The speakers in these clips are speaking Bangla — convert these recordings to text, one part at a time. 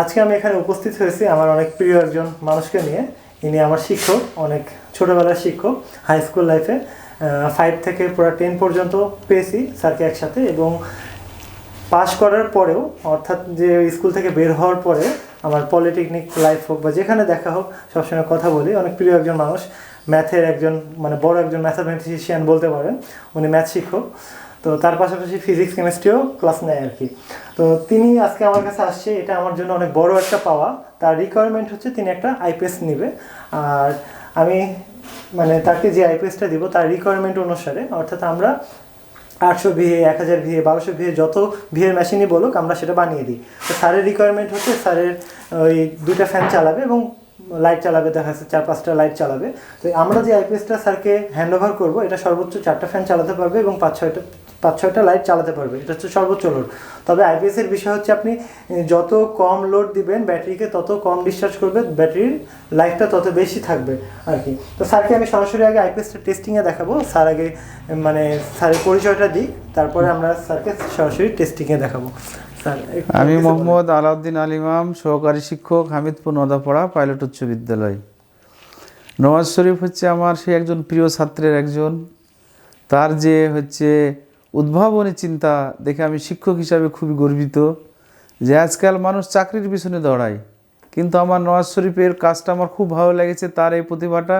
আজকে আমি এখানে উপস্থিত হয়েছি আমার অনেক প্রিয় একজন মানুষকে নিয়ে। ইনি আমার শিক্ষক, অনেক ছোটবেলার শিক্ষক হাই স্কুল লাইফে ফাইভ থেকে পুরো টেন পর্যন্ত পেয়েছি স্যারকে একসাথে এবং পাশ করার পরেও, অর্থাৎ যে স্কুল থেকে বের হওয়ার পরে আমার পলিটেকনিক লাইফ হোক বা যেখানে দেখা হোক, সবসময় কথা বলি। অনেক প্রিয় একজন মানুষ ম্যাথের একজন মানে বড় একজন ম্যাথামেটিশিয়ান বলতে পারেন। উনি ম্যাথ শিক্ষক। তো তার পাশাপাশি ফিজিক্স কেমিস্ট্রিও ক্লাস নেয় আর কি তো তিনি আজকে আমার কাছে আসছে, এটা আমার জন্য অনেক বড় একটা পাওয়া। তার রিকোয়ারমেন্ট হচ্ছে তিনি একটা আইপিএস নেবে। আর আমি মানে তাকে যে আইপিএসটা দিব, তার রিকোয়ারমেন্ট অনুসারে, অর্থাৎ আমরা আটশো ভিএ, এক হাজার ভিএ, বারোশো ভিএ, যত ভিএর মেশিনই বলুক, আমরা সেটা বানিয়ে দিই। তো স্যারের রিকোয়ারমেন্ট হচ্ছে স্যারের ওই দুইটা ফ্যান চালাবে এবং লাইট চালাবে, দেখা যাচ্ছে চার পাঁচটা লাইট চালাবে। তো আমরা যে আইপিএসটা স্যারকে হ্যান্ড ওভার করব, এটা সর্বোচ্চ চারটা ফ্যান চালাতে পারবে এবং পাঁচ ছয়টা পাঁচ ছয়টা লাইট চালাতে পারবে। এটা হচ্ছে সর্বোচ্চ লোড তবে আইপিএসের বিষয় হচ্ছে আপনি যত কম লোড দিবেন, ব্যাটারিকে তত কম ডিসচার্জ করবে, ব্যাটারির লাইফটা তত বেশি থাকবে আর কি তো স্যারকে আমি সরাসরি আগে আইপিএসটা টেস্টিংয়ে দেখাবো। স্যার আগে মানে স্যারের পরিচয়টা দিই তারপরে আমরা স্যারকে সরাসরি টেস্টিংয়ে দেখাবো। আমি মোহাম্মদ আলাউদ্দিন আলিমাম সহকারী শিক্ষক, হামিদপুর নদাপাড়া, পাইলট উচ্চ বিদ্যালয়। নওয়াজ শরীফ হচ্ছে আমার সে একজন প্রিয় ছাত্রের একজন। তার যে হচ্ছে উদ্ভাবনী চিন্তা দেখে আমি শিক্ষক হিসাবে খুবই গর্বিত যে আজকাল মানুষ চাকরির পিছনে দৌড়ায়। কিন্তু আমার নওয়াজ শরীফের কাজটা আমার খুব ভালো লেগেছে। তার এই প্রতিভাটা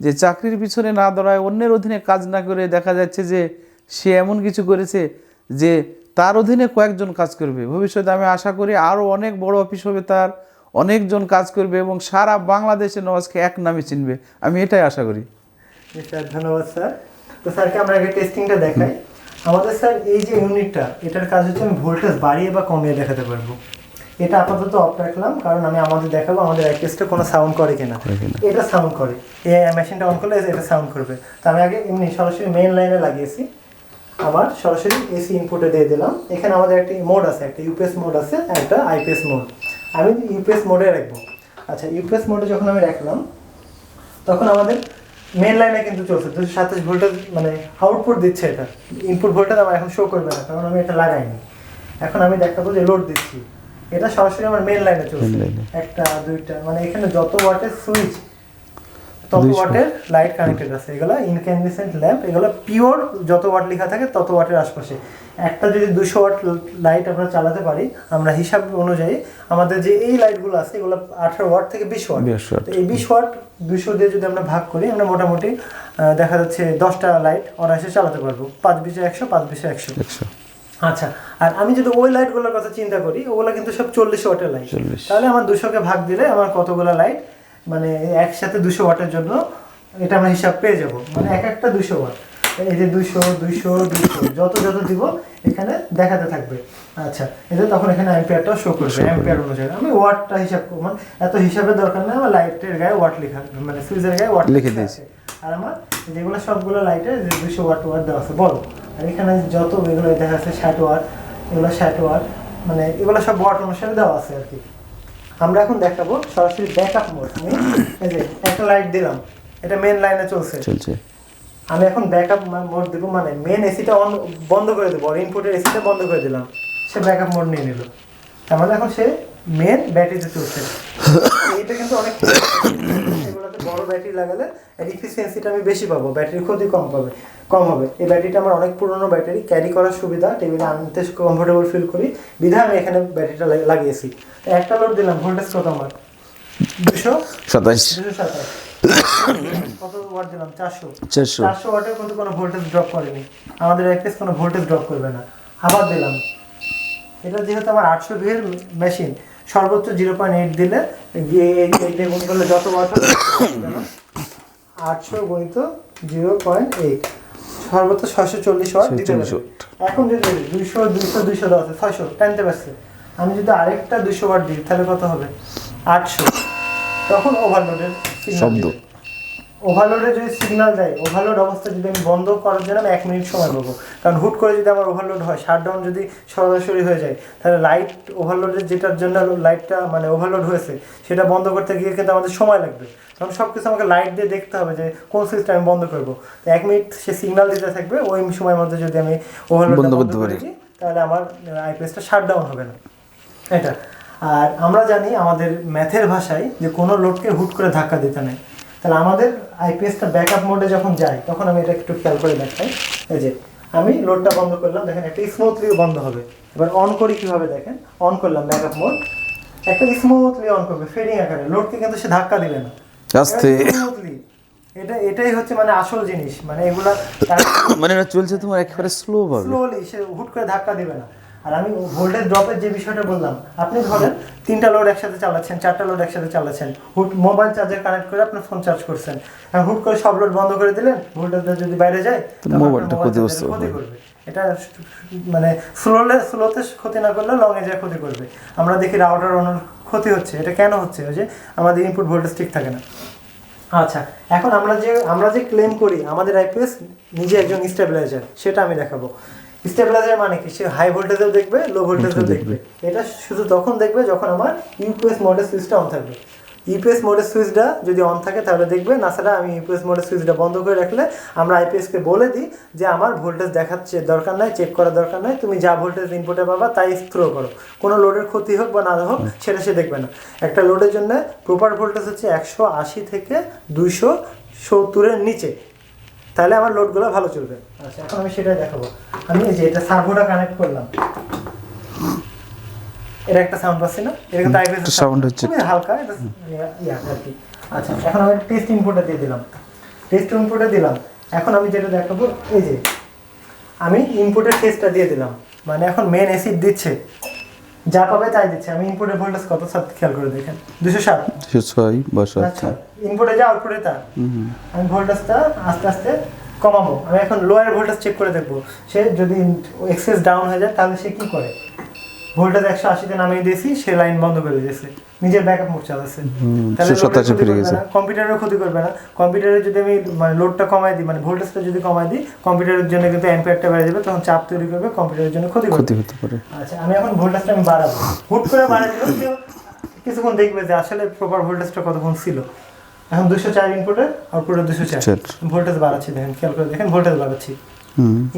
যে চাকরির পিছনে না দৌড়ায়, অন্যের অধীনে কাজ না করে দেখা যাচ্ছে যে সে এমন কিছু করেছে যে তার অধীনে কয়েকজন কাজ করবে। ভবিষ্যতে আমি আশা করি আরও অনেক বড় অফিস হবে তার অনেকজন কাজ করবে এবং সারা বাংলাদেশে নওয়াজকে এক নামে চিনবে। আমি এটাই আশা করি। স্যার ধন্যবাদ স্যার। তো স্যারকে আমরা আগে টেস্টিংটা দেখাই। আমাদের স্যার এই যে ইউনিটটা এটার কাজ হচ্ছে আমি ভোল্টেজ বাড়িয়ে বা কমিয়ে দেখাতে পারব। এটা আপাতত অফ রাখলাম কারণ আমি আমাদের দেখাবো আমাদের অ্যাকেসটা কোনো সাউন্ড করে কিনা। এটা সাউন্ড করে। এই মেশিনটা অন করলে এটা সাউন্ড করবে। তো আমি আগে এমনি সরাসরি মেইন লাইনে লাগিয়েছি। আমার সরাসরি এসি ইনপুটে দিয়ে দিলাম। এখানে আমাদের একটা মোড আছে একটা ইউপিএস মোড আছে একটা আইপিএস মোড আমি ইউপিএস মোডে রাখব। আচ্ছা ইউপিএস মোডে যখন আমি রাখলাম তখন আমাদের মেন লাইনে কিন্তু চলছে। দুশো সাতাশ ভোল্টেজ মানে আউটপুট দিচ্ছে এটা। ইনপুট ভোল্টেজ আমার এখন শো করবে না কারণ আমি এটা লাগাইনি। এখন আমি দেখাবো যে লোড দিচ্ছি। এটা সরাসরি আমার মেন লাইনে চলছে। একটা দুইটা মানে এখানে যত ওয়াটের সুইচ তত ওয়াটের লাইট কানেক্টেড আছে। এগুলো ইনক্যান্ডিসেন্ট ল্যাম্প এগুলো পিওর যত ওয়াট লেখা থাকে তত ওয়াটের আশপাশে। একটা যদি দুশো ওয়াট লাইট আমরা চালাতে পারি আমরা হিসাব অনুযায়ী আমাদের যে এই লাইটগুলো আছে এগুলো আঠারো ওয়াট থেকে বিশ ওয়াট 20 watt। তো এই বিশ ওয়াট দুশো দিয়ে যদি আমরা ভাগ করি আমরা মোটামুটি দেখা যাচ্ছে দশটা লাইট অনায়াসে চালাতে পারব। পাঁচ বিশে একশো পাঁচ বিশে একশো। একশো। আচ্ছা আর আমি যদি ওই লাইটগুলোর কথা চিন্তা করি ওগুলো কিন্তু সব চল্লিশ ওয়াটের লাইট তাহলে আমার দুশোকে ভাগ দিলে আমার কতগুলো লাইট মানে একসাথে দুশো ওয়াটের জন্য এটা আমরা হিসাব পেয়ে যাব। মানে এক একটা দুশো ওয়াট। এই যে দুশো দুইশো দুইশো যত যত দিব এখানে দেখাতে থাকবে। আচ্ছা এটা তখন এখানে অ্যাম্পিয়ারটাও শো করবে অ্যাম্পিয়ার অনুযায়ী। আমি ওয়াটটা হিসাব করব মানে এত হিসাবের দরকার নেই আমার লাইটের গায়ে ওয়াট লেখা মানে সুইচের গায়ে ওয়াট লিখে দিয়েছি। আর আমার যেগুলো সবগুলো লাইটে যে দুশো ওয়াট ওয়াট দেওয়া আছে বলো। আর এখানে যত এগুলো দেখা যাচ্ছে ষাট ওয়াট এগুলো ষাট ওয়াট মানে এগুলো সব ওয়াট অনুসারে দেওয়া আছে আর কি। আমরা এখন দেখাবো সরাসরি ব্যাকআপ মোড আমি এই যে একটা লাইট দিলাম এটা মেন লাইনে চলছে। চলছে। আমি এখন ব্যাকআপ মোড দেব মানে মেন এসিটা অন বন্ধ করে দেবো আর ইনপুটের এসিটা বন্ধ করে দিলাম। সে ব্যাকআপ মোড নিয়ে নিল। তার মানে এখন সে মেন ব্যাটারিতে চলছে। এইটা কিন্তু অনেক এগুলোতে বড় ব্যাটারি লাগালে এর ইফিসিয়েন্সিটা আমি বেশি পাবো ব্যাটারি ক্ষতি কম পাবে কম হবে। এই ব্যাটারিটা আমার অনেক পুরনো ব্যাটারি ক্যারি করার সুবিধা টেবিলে আনতে কমফোর্টেবল ফিল করি। বিধায় আমি এখানে ব্যাটারিটা লাগিয়েছি। একটা লোড দিলাম ভোল্টেজ কত আমার? দুশো? সাতাইশ দুশো সাতাশ। কত ওয়াট দিলাম? চারশো। চারশো। চারশো ওয়াটের কিন্তু কোনো ভোল্টেজ ড্রপ করেনি। আমাদের এফএস কোনো ভোল্টেজ ড্রপ করবে না। আবার দিলাম। এটা যেহেতু আমার আটশো মেশিন সর্বোচ্চ জিরো পয়েন্ট এইট দিলে এইটা গুণ করলে যত বছর আটশো গণিত জিরো পয়েন্ট এইট সর্বোচ্চ ছয়শো চল্লিশ ওয়াট দিতে এখন যদি দুইশো দুইশো দুইশো দশ ছয়শো টানতে পারছে। আমি যদি আরেকটা দুইশো ওয়াট দিই তাহলে কত হবে? আটশো। তখন ওভারলোডের শব্দ। ওভারলোডে যদি সিগনাল দেয় ওভারলোড অবস্থা যদি আমি বন্ধ করার জন্য আমি এক মিনিট সময় পাবো কারণ হুট করে যদি আমার ওভারলোড হয় শাটডাউন যদি সরাসরি হয়ে যায় তাহলে লাইট ওভারলোডের যেটার জন্য লাইটটা মানে ওভারলোড হয়েছে সেটা বন্ধ করতে গিয়ে কিন্তু আমাদের সময় লাগবে। কারণ সব কিছু আমাকে লাইট দিয়ে দেখতে হবে যে কোন সুইচটা আমি বন্ধ করব। তো এক মিনিট সে সিগনাল দিতে থাকবে ওই সময়ের মধ্যে যদি আমি ওভারলোড বন্ধ করতে পারি। তাহলে আমার আইপিএসটা শাটডাউন হবে না। এটা। আর আমরা জানি আমাদের ম্যাথের ভাষায় যে কোনো লোডকে হুট করে ধাক্কা দিতে নেই। তাহলে আমাদের আইপিএসটা ব্যাকআপ মোডে যখন যায় তখন আমি এটা একটু খেয়াল করে দেখাই। এই যে আমি লোডটা বন্ধ করলাম দেখেন একটা স্মুথলি বন্ধ হবে। এবার অন করি কীভাবে দেখেন? অন করলাম ব্যাকআপ মোড একটা স্মুথলি অন করবে ফেডিং আকারে। লোডকে কিন্তু সে ধাক্কা দিবে না। স্মুথলি এটা এটাই হচ্ছে মানে আসল জিনিস। মানে এগুলা মানে চলছে তোমার একেবারে স্লো ভাবে স্লোলি সে হুট করে ধাক্কা দিবে না। আর আমি ভোল্টেজ ড্রপের যে বিষয়টা বললাম আপনি ধরেন তিনটা লোড একসাথে চালাচ্ছেন চারটা লোড একসাথে চালাচ্ছেন হুট মোবাইল চার্জার কানেক্ট করে আপনি ফোন চার্জ করছেন হুট করে সব লোড বন্ধ করে দিলেন ভোল্টেজটা যদি বাইরে যায় মোবাইলটা ক্ষতিগ্রস্ত ক্ষতি করবে। এটা মানে স্লোলে স্লোতে ক্ষতি না করলে লং এ যায় ক্ষতি করবে। আমরা দেখি রাউটার অনুর ক্ষতি হচ্ছে। এটা কেন হচ্ছে? ওই যে আমাদের ইনপুট ভোল্টেজ ঠিক থাকে না। আচ্ছা এখন আমরা যে আমরা যে ক্লেম করি আমাদের আইপিএস নিজে একজন স্টেবিলাইজার সেটা আমি দেখাবো। স্টেবিলাইজার মানে কি? সে হাই ভোল্টেজেও দেখবে লো ভোল্টেজেও দেখবে। এটা শুধু তখন দেখবে যখন আমার ইউপিএস মোডের সুইচটা অন থাকবে। ইউপিএস মোডের সুইচটা যদি অন থাকে তাহলে দেখবে না ছাড়া আমি ইউপিএস মোডের সুইচটা বন্ধ করে রাখলে আমরা আইপিএসকে বলে দিই যে আমার ভোল্টেজ দেখাচ্ছে দরকার নাই চেক করার দরকার নাই তুমি যা ভোল্টেজ ইনপুটে পাবা তাই থ্রো করো। কোনো লোডের ক্ষতি হোক বা না হোক সেটা সে দেখবে না। একটা লোডের জন্য প্রপার ভোল্টেজ হচ্ছে একশো আশি থেকে দুইশো সত্তরের নিচে। তাহলে আমার লোডগুলো ভালো চলবে। আচ্ছা এখন আমি সেটাই দেখাবো। আমি যে এটা সার্ভোটা কানেক্ট করলাম। এর একটা সাউন্ড পাচ্ছি না? এটা কিন্তু আইপিএস sound হচ্ছে। খুবই হালকা এটা ইয়া- ইয়া আর কি। আচ্ছা এখন আমি টেস্ট ইনপুটে দিয়ে দিলাম। টেস্ট ইনপুটে দিলাম। এখন আমি যেটা দেখাবো এই যে আমি ইনপুটের টেস্টটা দিয়ে দিলাম। মানে এখন মেন অ্যাসিড দিচ্ছে। যা পাবে তাই দিচ্ছে। আমি ইনপুটে ভোল্টেজ কত সাত খেয়াল করে দেখেন। দুশো সাত দুশো ছয় বা সাত আচ্ছা ইনপুটে যা আউটপুটে তা। আমি ভোল্টেজটা আস্তে আস্তে কমাবো। আমি এখন লোয়ার ভোল্টেজ চেক করে দেখব। সে যদি এক্সেস ডাউন হয়ে যায় তাহলে সে কি করে? ভোল্টেজ একশো আশিতে নামিয়ে দিয়েছি সে লাইন বন্ধ করে দিয়েছে। নিজের ব্যাকআপ মোড চালাচ্ছে। তাহলে ফিরে গেছে। কম্পিউটারের ক্ষতি করবে না কম্পিউটারে যদি আমি মানে লোডটা কমাই দিই মানে ভোল্টেজটা যদি কমাই দিই কম্পিউটারের জন্য কিন্তু অ্যাম্পিয়ারটা বেড়ে যাবে তখন চাপ তৈরি করবে কম্পিউটারের জন্য ক্ষতি ক্ষতি হতে পারে। আচ্ছা আমি এখন ভোল্টেজটা আমি বাড়াবো। হুট করে বাড়াই কেউ কিছুক্ষণ দেখবে যে আসলে প্রপার ভোল্টেজটা কতক্ষণ ছিল। এখন দুশো চার ইনপুটে আউটপুটে দুশো চার। ভোল্টেজ বাড়াচ্ছি দেখেন খেয়াল করে দেখেন ভোল্টেজ বাড়াচ্ছি।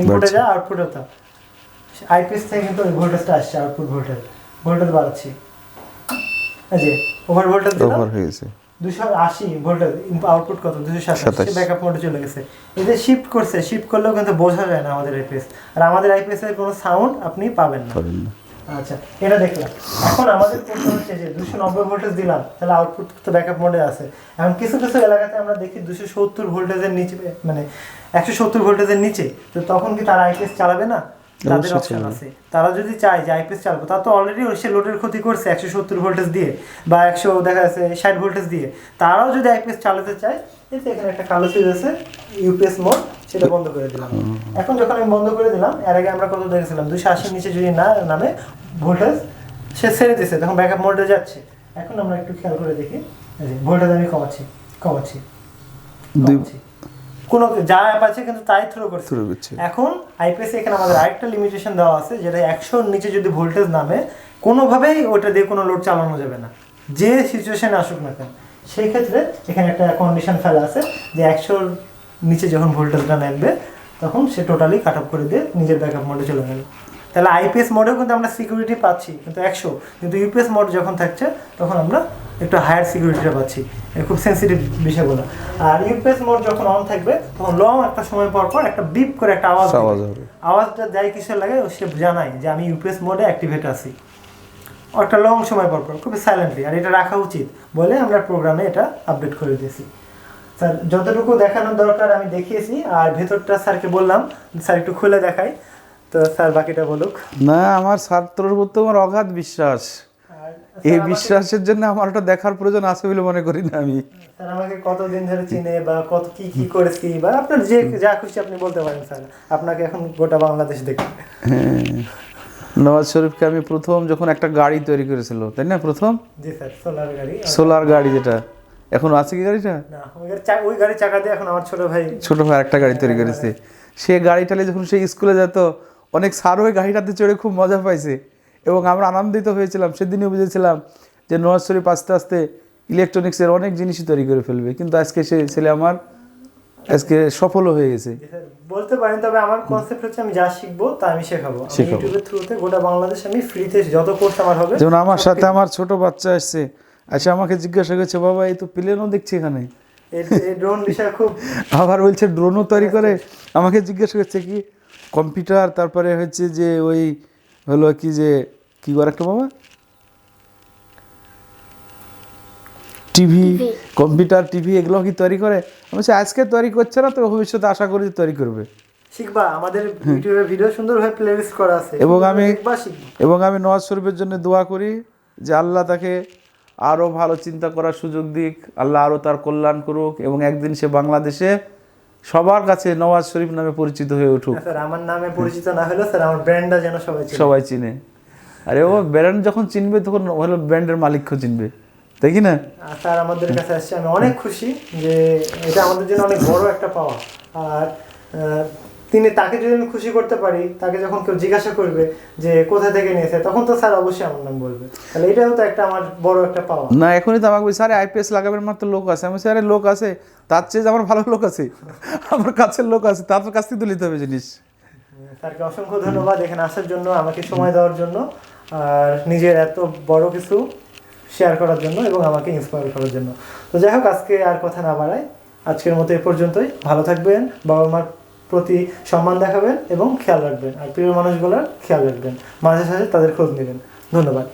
ইনপুটে যা আউটপুটে তা। আইপিএস থেকে কিন্তু ওই ভোল্টেজটা আসছে আউটপুট ভোল্টেজ ভোল্টেজ বাড়াচ্ছি। এই যে ওভার ভোল্টেজ দিলাম ওভার হয়ে গেছে। দুশো আশি ভোল্টেজ আউটপুট কত? দুশো সাতাশ। ব্যাকআপ মোডে চলে গেছে। এই যে শিফট করছে শিফট করলেও কিন্তু বোঝা যায় না আমাদের আইপিএস আর আমাদের আইপিএস এর কোনো সাউন্ড আপনি পাবেন না। আচ্ছা এটা দেখলাম। এখন আমাদের প্রশ্ন হচ্ছে যে দুশো নব্বই ভোল্টেজ দিলাম তাহলে আউটপুট তো ব্যাকআপ মোডে আছে। এখন কিছু কিছু এলাকাতে আমরা দেখি দুশো সত্তর ভোল্টেজের নিচে মানে একশো সত্তর ভোল্টেজের নিচে। তো তখন কি তারা আইপিএস চালাবে না? তাদের অপশন আছে। তারা যদি চায় যে আইপিএস চালাবো তা তো অলরেডি সে লোডের ক্ষতি করছে একশো সত্তর ভোল্টেজ দিয়ে বা একশো দেখা যাচ্ছে ষাট ভোল্টেজ দিয়ে। তারাও যদি আইপিএস চালাতে চায় এই এখানে একটা কালো সুইচ আছে ইউপিএস মোড সেটা বন্ধ করে দিলাম। এখন যখন আমি বন্ধ করে দিলাম এর আগে আমরা কত দেখেছিলাম দুশো আশির নিচে যদি না নামে ভোল্টেজ সে ছেড়ে দিচ্ছে তখন ব্যাকআপ মোডে যাচ্ছে। এখন আমরা একটু খেয়াল করে দেখি ভোল্টেজ আমি কমাচ্ছি কমাচ্ছি কমাচ্ছি। কোনো যা অ্যাপ আছে কিন্তু তাই থ্রো করছে। শুরু করছে। এখন আইপিএস এখানে আমাদের আরেকটা লিমিটেশন দেওয়া আছে যেটা একশোর নিচে যদি ভোল্টেজ নামে কোনোভাবেই ওটা দিয়ে কোনো লোড চালানো যাবে না। যে সিচুয়েশনে আসুক না কেন সেই ক্ষেত্রে এখানে একটা কন্ডিশন ফেলা আছে যে একশোর নিচে যখন ভোল্টেজটা নামবে তখন সে টোটালি কাট অফ করে দিয়ে নিজের ব্যাকআপ মোডে চলে গেল। তাহলে আইপিএস মোডেও কিন্তু আমরা সিকিউরিটি পাচ্ছি কিন্তু একশো। কিন্তু ইউপিএস মোড যখন থাকছে তখন আমরা একটু হায়ার সিকিউরিটিটা পাচ্ছি। খুব সেন্সিটিভ বিষয়গুলো আর ইউপিএস মোড যখন অন থাকবে তখন লং একটা সময় পর পর একটা বিপ করে একটা আওয়াজ আওয়াজ আওয়াজটা যাই কিসের লাগে সে জানায় যে আমি ইউপিএস মোডে অ্যাক্টিভেট আছি। একটা লং সময় পর পর খুবই সাইলেন্টলি আর এটা রাখা উচিত বলে আমরা প্রোগ্রামে এটা আপডেট করে দিয়েছি। স্যার যতটুকু দেখানোর দরকার আমি দেখিয়েছি আর ভেতরটা স্যারকে বললাম স্যার একটু খুলে দেখাই তো স্যার বাকিটা বলুক। না আমার ছাত্রর প্রতি আমার অগাধ বিশ্বাস। এই বিশ্বাসের জন্য আমার ওটা দেখার প্রয়োজন আছে বলে মনে করি না আমি। স্যার আমাকে কতদিন ধরে চিনে বা কত কি কি করেছি বা আপনার যে যা খুশি আপনি বলতে পারেন স্যার। আপনাকে এখন গোটা বাংলাদেশ হ্যাঁ। নওয়াজ শরীফকে আমি প্রথম যখন একটা গাড়ি তৈরি করেছিল তাই না প্রথম? জি স্যার সোলার গাড়ি। সোলার গাড়ি যেটা। এখন আছে কি গাড়িটা? না ওই গাড়ি চাকা দিয়ে এখন আমার ছোট ভাই ছোট ভাই একটা গাড়ি তৈরি করেছে। সে গাড়িটালে যখন সে স্কুলে যেত অনেক স্যার ওই গাড়িটাতে চড়ে খুব মজা পাইছে। এবং আমরা আনন্দিত হয়েছিলাম। সেদিনই বুঝেছিলাম যে নওয়াজ শরীফ আস্তে আস্তে ইলেকট্রনিক্সের অনেক জিনিসই তৈরি করে ফেলবে। কিন্তু আজকে সে ছেলে আমার আজকে সফলও হয়ে গেছে। বলতে পারেন তবে আমার কনসেপ্ট হচ্ছে আমি যা শিখব তা আমি শেখাবো। ইউটিউবের থ্রুতে গোটা বাংলাদেশ আমি ফ্রিতে যত কোর্স আমার হবে যেমন আমার সাথে আমার ছোট বাচ্চা আসছে এসে আমাকে জিজ্ঞাসা করছে বাবা এই তো প্লেনও দেখছি এখানে? ড্রোন বিষয়ে খুব আবার বলছে ড্রোনও তৈরি করে? আমাকে জিজ্ঞাসা করছে কি কম্পিউটার তারপরে হচ্ছে যে ওই হলো কি যে কি করে একটা বাবা? টিভি কম্পিউটার টিভি এগুলো কি তৈরি করে? আমি আজকে তৈরি করছে না তো ভবিষ্যতে আশা করি যে তৈরি করবে। শিখবা আমাদের ইউটিউবে ভিডিও সুন্দরভাবে প্লেলিস্ট করা আছে। এবং আমি- এবং আমি নওয়াজ শরীফের জন্য দোয়া করি যে আল্লাহ তাকে আরও ভালো চিন্তা করার সুযোগ দিক আল্লাহ আরও তার কল্যাণ করুক এবং একদিন সে বাংলাদেশে সবার কাছে নওয়াজ শরীফ নামে পরিচিত হয়ে উঠুক। স্যার আমার নামে পরিচিত না হলেও স্যার আমার ব্র্যান্ডটা যেন সবাই চিনে। সবাই চিনে। আরে ও ব্র্যান্ড যখন চিনবে তখন হলো ব্র্যান্ডের মালিককে চিনবে। তাই কি না? স্যার আমাদের কাছে আসছে আমি অনেক খুশি যে এটা আমাদের জন্য অনেক বড় একটা পাওয়া আর তিনি তাকে যদি আমি খুশি করতে পারি তাকে যখন কেউ জিজ্ঞাসা করবে যে কোথা থেকে নিয়েছে তখন তো স্যার অবশ্যই আমার নাম বলবে। তাহলে এটাও তো একটা আমার বড় একটা পাওয়া। না এখনই তো আমাকে বলছে আরে আইপিএস লাগাবেন মাত্র লোক আছে। আমি আরে লোক আছে। তার চেয়ে আমার ভালো লোক আছে আমার কাছের লোক আছে তার কাছ থেকে তো নিতে হবে জিনিস। স্যারকে অসংখ্য ধন্যবাদ এখানে আসার জন্য আমাকে সময় দেওয়ার জন্য আর নিজের এত বড় কিছু শেয়ার করার জন্য এবং আমাকে ইন্সপায়ার করার জন্য। তো যাই হোক আজকে আর কথা না বাড়াই আজকের মতো এ পর্যন্তই। ভালো থাকবেন। বাবা মার প্রতি সম্মান দেখাবেন এবং খেয়াল রাখবেন। আর প্রিয় মানুষগুলোর খেয়াল রাখবেন। মাঝে সাঝে তাদের খোঁজ নেবেন। ধন্যবাদ।